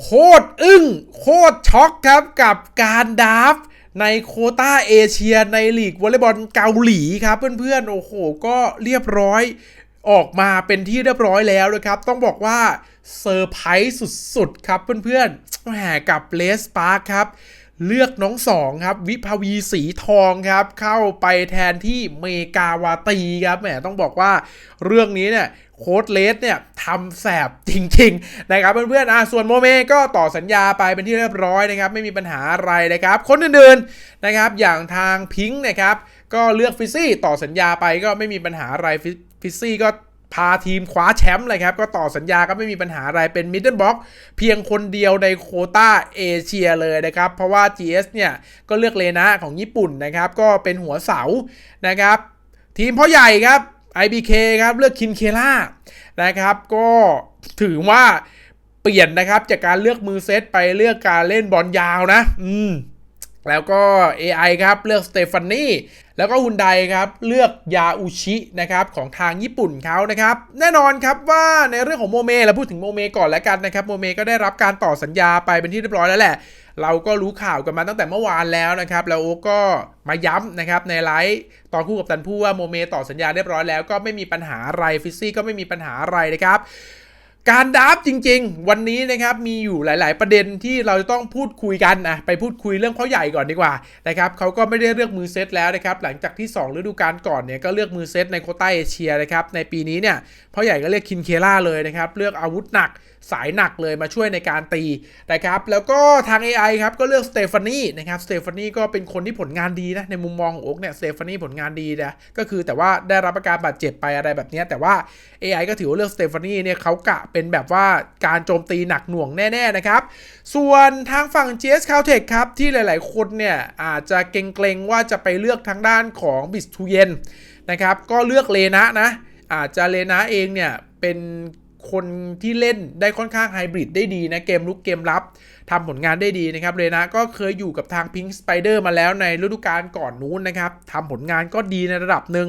โคตรอึ้งโคตรช็อกครับกับการดาฟในโคต้าเอเชียในลีกวอลเลย์บอลเกาหลีครับเพื่อนๆ โอ้โห ก็เรียบร้อยออกมาเป็นที่เรียบร้อยแล้วนะครับ ต้องบอกว่าเซอร์ไพรส์สุดๆ ครับเพื่อนๆแหมกับเลสปาร์คครับ เลือกน้องสองครับ วิภวีสีทองครับ เข้าไปแทนที่เมกาวาตีครับแหมต้องบอกว่าเรื่องนี้เนี่ย โค้ดเลสเนี่ยทำแสบจริง ๆ นะครับเพื่อนๆอะส่วนโมเมก็ต่อสัญญาไปเป็นที่เรียบร้อยนะครับ ไม่มีปัญหาอะไรนะครับ คนอื่นๆนะครับ อย่างทางพิงค์นะครับก็เลือกฟิซซี่ต่อสัญญาไปก็ไม่มีปัญหาอะไรฟิซซี่ก็พาทีมคว้าแชมป์เลยครับ ก็ต่อสัญญาก็ไม่มีปัญหาอะไรเป็นมิดเดิลบ็อกเพียงคนเดียวในโคต้าเอเชียเลยนะครับ เพราะว่า GS เนี่ย ก็เลือกเลนะของญี่ปุ่นนะครับ ก็เป็นหัวเสานะครับ ทีมพ่อใหญ่ครับ IBK ครับเลือกคินเคล่านะครับก็ถือว่าเปลี่ยนนะครับจากการเลือกมือเซตไปเลือกการเล่นบอลยาวนะ อืมแล้วก็ AI ครับเลือกสเตฟานีแล้วก็ฮุนไดครับเลือกยาอุชินะครับของทางญี่ปุ่นเขานะครับ แน่นอนครับว่าในเรื่องของโมเมเราพูดถึงโมเมก่อนแล้วกันนะครับโมเมก็ได้รับการต่อสัญญาไปเป็นที่เรียบร้อยแล้วแหละ เราก็รู้ข่าวกันมาตั้งแต่เมื่อวานแล้วนะครับ แล้วโอ๊กก็มาย้ำนะครับในไลฟ์ตอนคู่กับตันผู้ว่าโมเมต่อสัญญาเรียบร้อยแล้ว ก็ไม่มีปัญหาอะไรฟิซซี่ก็ไม่มีปัญหาอะไรนะครับการดับจริง ๆ วันนี้นะครับมีอยู่หลาย ๆ ประเด็นที่เราจะต้องพูดคุยกันนะไปพูดคุยเรื่องพ่อใหญ่ก่อนดีกว่านะครับเขาก็ไม่ได้เลือกมือเซตแล้วนะครับหลังจากที่ 2 ฤดูกาลก่อนเนี่ยก็เลือกมือเซตในโคต้าเอเชียนะครับในปีนี้เนี่ยพ่อใหญ่ก็เลือกคินเคล่าเลยนะครับเลือกอาวุธหนัก สายหนักเลยมาช่วยในการตีนะครับ แล้วก็ทาง AI ครับก็เลือกสเตฟานีนะครับสเตฟานีก็เป็นคนที่ผลงานดีนะในมุมมองของโอ๊กเนี่ยสเตฟานีผลงานดีนะก็คือแต่ว่าได้รับอาการบาดเจ็บไปอะไรแบบนี้แต่ว่า AI ก็ถือว่าเลือกสเตฟานีเนี่ยเขากะเป็นแบบว่าการโจมตีหนักหน่วงแน่ๆนะครับ ส่วนทางฝั่ง GS c a l t e c h ครับที่หลายๆคนเนี่ยอาจจะเกรงๆว่าจะไปเลือกทางด้านของบิสทูเยนนะครับก็เลือกเลนะนะอาจจะเลนะเองเนี่ยเป็น คนที่เล่นได้ค่อนข้างไฮบริดได้ดีนะเกมลุกเกมรับทำผลงานได้ดีนะครับเลนะก็เคยอยู่กับทาง Pink Spider มาแล้วในฤดูกาลก่อนนู้นนะครับทำผลงานก็ดีในระดับหนึ่ง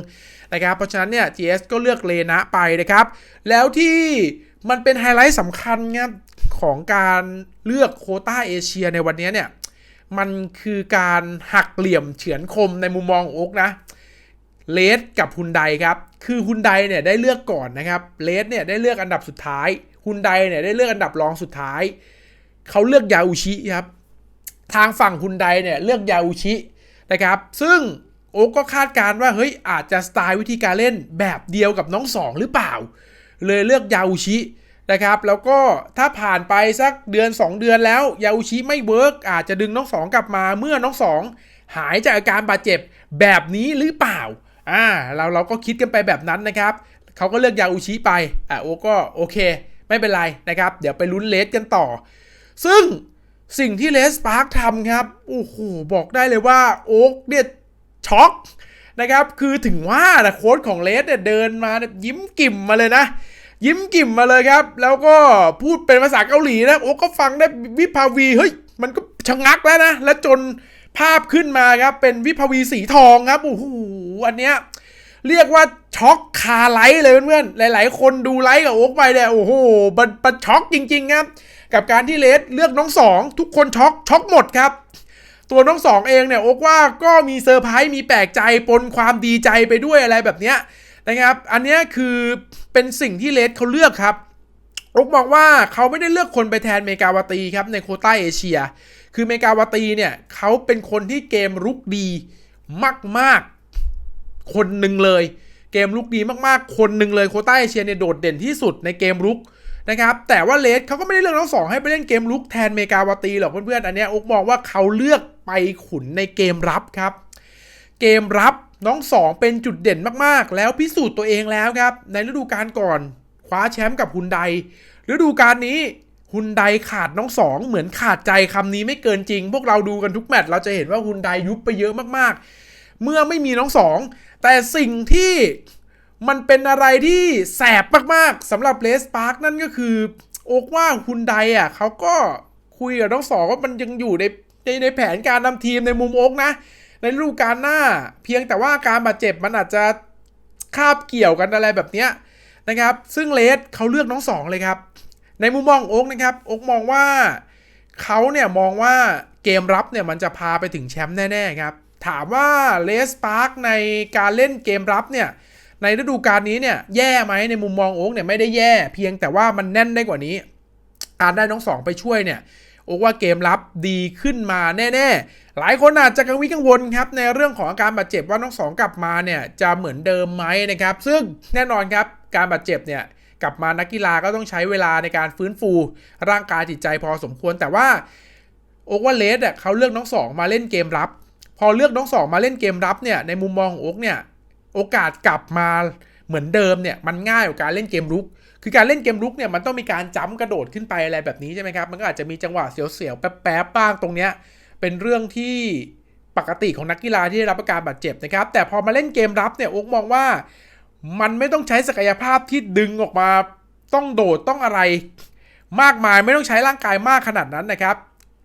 นะครับเพราะฉะนั้นเนี่ย GS ก็เลือกเลนะไปนะครับ แล้วที่มันเป็นไฮไลท์สำคัญครับของการเลือกโคต้าเอเชียในวันนี้เนี่ยมันคือการหักเหลี่ยมเฉือนคมในมุมมองโอ๊กนะ เลสกับฮุนไดครับ คือฮุนไดเนี่ยได้เลือกก่อนนะครับเลสเนี่ยได้เลือกอันดับสุดท้ายฮุนไดเนี่ยได้เลือกอันดับรองสุดท้าย เขาเลือกยาอุชิครับ ทางฝั่งฮุนไดเนี่ยเลือกยาอุชินะครับ ซึ่งโอ๊กก็คาดการณ์ว่าเฮ้ยอาจจะสไตล์วิธีการเล่นแบบเดียวกับน้องสองหรือเปล่า เลยเลือกยาอุชินะครับ แล้วก็ถ้าผ่านไปสักเดือน 2 เดือนแล้วยาอุชิไม่เวิร์กอาจจะดึงน้องสองกลับมาเมื่อน้องสองหายจากอาการบาดเจ็บแบบนี้หรือเปล่า อ่าเราเราก็คิดกันไปแบบนั้นนะครับเขาก็เลือกยาอุชิไปอะโอก็โอเค ไม่เป็นไรนะครับ เดี๋ยวไปลุ้นเลสกันต่อ ซึ่งสิ่งที่เลสปาร์คทำครับโอ้โหบอกได้เลยว่าโอ๊กเนี่ยช็อกนะครับ คือถึงว่านะโค้ชของเลสเนี่ยเดินมายยิ้มกิ่มมาเลยนะ ยิ้มกิ่มมาเลยครับ แล้วก็พูดเป็นภาษาเกาหลีนะ โอ๊กก็ฟังได้วิภาวี เฮ้ย มันก็ชะงักแล้วนะ แล้วจน ภาพขึ้นมาครับ เป็นวิภวีสีทองครับโอ้โหอันเนี้ยเรียกว่าช็อกคาไลท์เลยเพื่อนๆ หลาย ๆ คนดูไลท์กับโอ๊กไปเนี่ยโอ้โหมันมันช็อกจริง ๆ ครับ กับการที่เลสเลือกน้องสอง ทุกคนช็อกช็อกหมดครับ ตัวน้องสองเองเนี่ยโอ๊กว่าก็มีเซอร์ไพรส์มีแปลกใจปนความดีใจไปด้วยอะไรแบบเนี้ยนะครับ อันนี้คือเป็นสิ่งที่เลสเขาเลือกครับโอ๊กบอกว่าเขาไม่ได้เลือกคนไปแทนเมกาวตีครับในโคต้าเอเชีย คือเมกาวาตีเนี่ยเขาเป็นคนที่เกมรุกดีมาก ๆ คนหนึ่งเลย เกมลุกดีมากๆ คนหนึ่งเลยโคต้าเอเชียเนี่ยโดดเด่นที่สุดในเกมรุกนะครับแต่ว่าเลสเขาก็ไม่ได้เลือกทั้งสองให้ไปเล่นเกมลุกแทนเมกาวาตีหรอกเพื่อนๆอันนี้อุกมองว่าเขาเลือกไปขุนในเกมรับครับ เกมรับน้องสองเป็นจุดเด่นมากๆ แล้วพิสูจน์ตัวเองแล้วครับ ในฤดูกาลก่อนคว้าแชมป์กับฮุนไดฤดูกาลนี้ ฮุนไดขาดน้องสองเหมือนขาดใจคำนี้ไม่เกินจริง พวกเราดูกันทุกแมตช์เราจะเห็นว่าฮุนไดยุบไปเยอะมากๆ เมื่อไม่มีน้องสอง แต่สิ่งที่มันเป็นอะไรที่แสบมากๆสำหรับเลสปาร์กนั่นก็คือ โอกว่าฮุนไดอะเขาก็คุยกับน้องสองว่ามันยังอยู่ในในในแผนการนำทีมในมุมโอกนะ ในฤดูกาลหน้า เพียงแต่ว่าการบาดเจ็บมันอาจจะคาบเกี่ยวกันอะไรแบบเนี้ยนะครับ ซึ่งเลสเขาเลือกน้องสองเลยครับ ในมุมมองโอ๊กนะครับโอ๊กมองว่าเขาเนี่ยมองว่าเกมรับเนี่ยมันจะพาไปถึงแชมป์แน่ๆครับ ถามว่าเลสปาร์กในการเล่นเกมรับเนี่ยในฤดูกาลนี้เนี่ยแย่ไหมในมุมมองโอ๊กเนี่ยไม่ได้แย่ เพียงแต่ว่ามันแน่นได้กว่านี้ การได้น้องสองไปช่วยเนี่ยโอ๊กว่าเกมรับดีขึ้นมาแน่ๆ หลายคนอาจจะกังวลกังวลครับในเรื่องของอาการบาดเจ็บว่าน้องสองกลับมาเนี่ยจะเหมือนเดิมไหมนะครับ ซึ่งแน่นอนครับการบาดเจ็บเนี่ย กลับมานักกีฬาก็ต้องใช้เวลาในการฟื้นฟูร่างกายจิตใจพอสมควร แต่ว่าโอ๊กว่าเลสอะเขาเลือกน้องสองมาเล่นเกมรับ พอเลือกน้องสองมาเล่นเกมรับเนี่ยในมุมมองของโอ๊กเนี่ยโอกาสกลับมาเหมือนเดิมเนี่ยมันง่ายกว่าการเล่นเกมรุก คือการเล่นเกมรุกเนี่ยมันต้องมีการจ้ำกระโดดขึ้นไปอะไรแบบนี้ใช่ไหมครับ มันก็อาจจะมีจังหวะเสียวๆแป๊บๆบ้างตรงเนี้ยเป็นเรื่องที่ปกติของนักกีฬาที่ได้รับอาการบาดเจ็บนะครับ แต่พอมาเล่นเกมรับเนี่ยโอ๊กมองว่า มันไม่ต้องใช้ศักยภาพที่ดึงออกมา ต้องโดดต้องอะไร มากมายไม่ต้องใช้ร่างกายมากขนาดนั้นนะครับ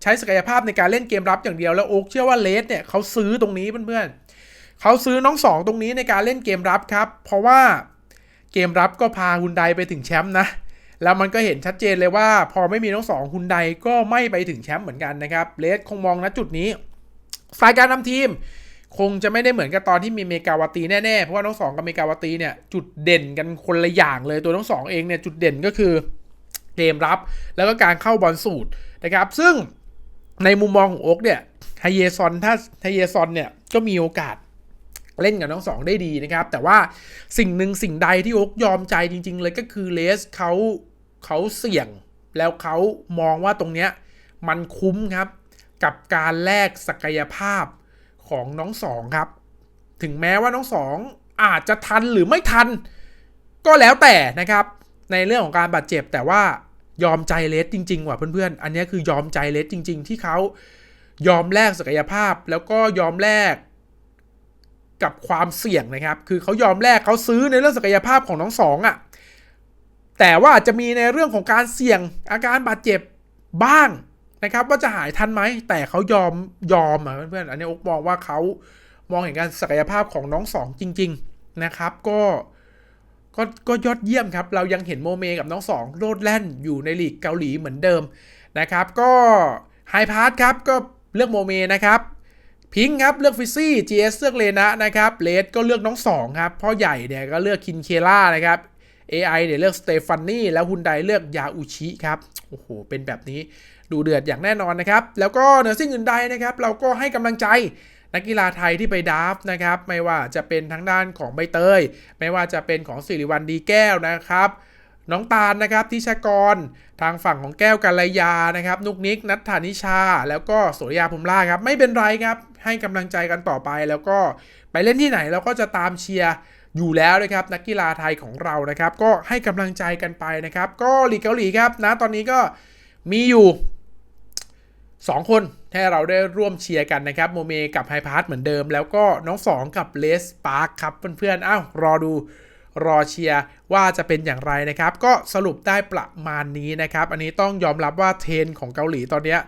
ใช้ศักยภาพในการเล่นเกมรับอย่างเดียวแล้วโอ๊กเชื่อว่าเลสเนี่ยเขาซื้อตรงนี้เพื่อนๆเขาซื้อน้องสองตรงนี้ในการเล่นเกมรับครับ เพราะว่าเกมรับก็พาฮุนไดไปถึงแชมป์นะแล้วมันก็เห็นชัดเจนเลยว่า พอไม่มีน้องสองฮุนไดก็ไม่ไปถึงแชมป์เหมือนกันนะครับเลสคงมองณจุดนี้สายการนำทีม คงจะไม่ได้เหมือนกับตอนที่มีเมกาวตีแน่ๆ เพราะว่าน้องสองกับเมกาวตีเนี่ยจุดเด่นกันคนละอย่างเลยตัวน้องสองเองเนี่ยจุดเด่นก็คือเกมรับ แล้วก็การเข้าบอลสูตรนะครับ ซึ่งในมุมมองของโอ๊กเนี่ยไฮเยซอนถ้าไฮเยซอนเนี่ยก็มีโอกาสเล่นกับน้องสองได้ดีนะครับ แต่ว่าสิ่งหนึ่งสิ่งใดที่โอ๊กยอมใจจริง ๆ เลยก็คือเลสเขาเขาเสี่ยงแล้วเขามองว่าตรงเนี้ยมันคุ้มครับกับการแลกศักยภาพ ของน้องสองครับ ถึงแม้ว่าน้องสองอาจจะทันหรือไม่ทัน ก็แล้วแต่นะครับ ในเรื่องของการบาดเจ็บแต่ว่ายอมใจเลสจริง ๆ ว่ะเพื่อนๆ อันนี้คือยอมใจเลสจริง ๆ ที่เขายอมแลกศักยภาพ แล้วก็ยอมแลกกับความเสี่ยงนะครับ คือเขายอมแลกเขาซื้อในเรื่องศักยภาพของน้องสองอะ่ะแต่ว่าอาจจะมีในเรื่องของการเสี่ยงอาการบาดเจ็บบ้าง นะครับว่าจะหายทันไหม แต่เขายอมยอมอะเพื่อนๆอันนี้อกมองว่าเขามองเห็นการศักยภาพของน้องสองจริง ๆนะครับก็ก็ก็ยอดเยี่ยมครับ เรายังเห็นโมเมกับน้องสองโลดแล่นอยู่ในลีกเกาหลีเหมือนเดิมนะครับ ก็ไฮพาร์ทครับก็เลือกโมเมนะครับพิงค์ครับเลือกฟิซี่ GS เลือกเลนะนะครับเลดก็เลือกน้องสองครับพ่อใหญ่เนี่ยก็เลือกคินเคล่านะครับ AI เนี่ยเลือกสเตฟานี่แล้วฮุนไดเลือกยาอุชิครับโอ้โหเป็นแบบนี้ ดูเดือดอย่างแน่นอนนะครับ แล้วก็เหนือสิ่งอื่นใดนะครับ เราก็ให้กำลังใจนักกีฬาไทยที่ไปดราฟนะครับ ไม่ว่าจะเป็นทางด้านของใบเตย ไม่ว่าจะเป็นของสิริวัลดีแก้วนะครับ น้องตาลนะครับทิชากร ทางฝั่งของแก้วกัลยานะครับ นุกนิกนัทธานิชา แล้วก็สุริยาภูมิล่าครับ ไม่เป็นไรครับ ให้กำลังใจกันต่อไป แล้วก็ไปเล่นที่ไหนเราก็จะตามเชียร์อยู่แล้วนะครับนักกีฬาไทยของเรานะครับ ก็ให้กำลังใจกันไปนะครับ ก็ลีกเกาหลีครับนะตอนนี้ก็มีอยู่ 2 คนให้เราได้ร่วมเชียร์กันนะครับ โมเมกับไฮพาร์ทเหมือนเดิม แล้วก็น้อง2กับเลสปาร์คครับเพื่อนๆอ้าวรอดูรอเชียร์ว่าจะเป็นอย่างไรนะครับ ก็สรุปได้ประมาณนี้นะครับ อันนี้ต้องยอมรับว่าเทรนของเกาหลีตอนเนี้ย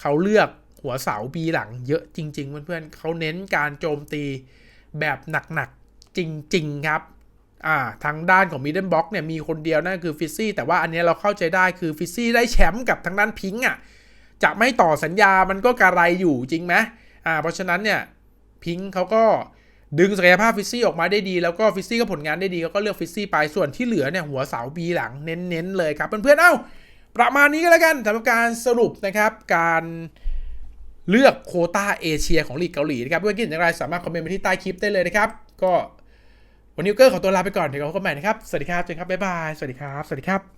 เขาเลือกหัวเสาปีหลังเยอะจริง ๆ เพื่อนๆเขาเน้นการโจมตีแบบหนักๆจริง ๆ ครับอ่าทางด้านของมิดเดิลบ็อกเนี่ยมีคนเดียวนั่นคือฟิซซี่แต่ว่าอันนี้เราเข้าใจได้คือฟิซซี่ได้แชมป์กับทางด้านพิงค์อะ จะไม่ต่อสัญญามันก็กระไรอยู่จริงไหมอ่าเพราะฉะนั้นเนี่ยพิงค์เขาก็ดึงศักยภาพฟิซซี่ออกมาได้ดี แล้วก็ฟิซซี่ก็ผลงานได้ดีเขาก็เลือกฟิซซี่ไปส่วนที่เหลือเนี่ยหัวเสาบีหลังเน้นๆเลยครับเพื่อนๆเอ้าประมาณนี้ก็แล้วกันสำหรับการสรุปนะครับการเลือกโคต้าเอเชียของลีกเกาหลีนะครับเพื่อนๆคิดอย่างไรสามารถคอมเมนต์มาที่ใต้คลิปได้เลยนะครับ ก็วันนี้เกอร์ขอตัวลาไปก่อนเดี๋ยวเราพบกันใหม่นะครับ สวัสดีครับเจนครับบ๊ายบาย สวัสดีครับ สวัสดีครับ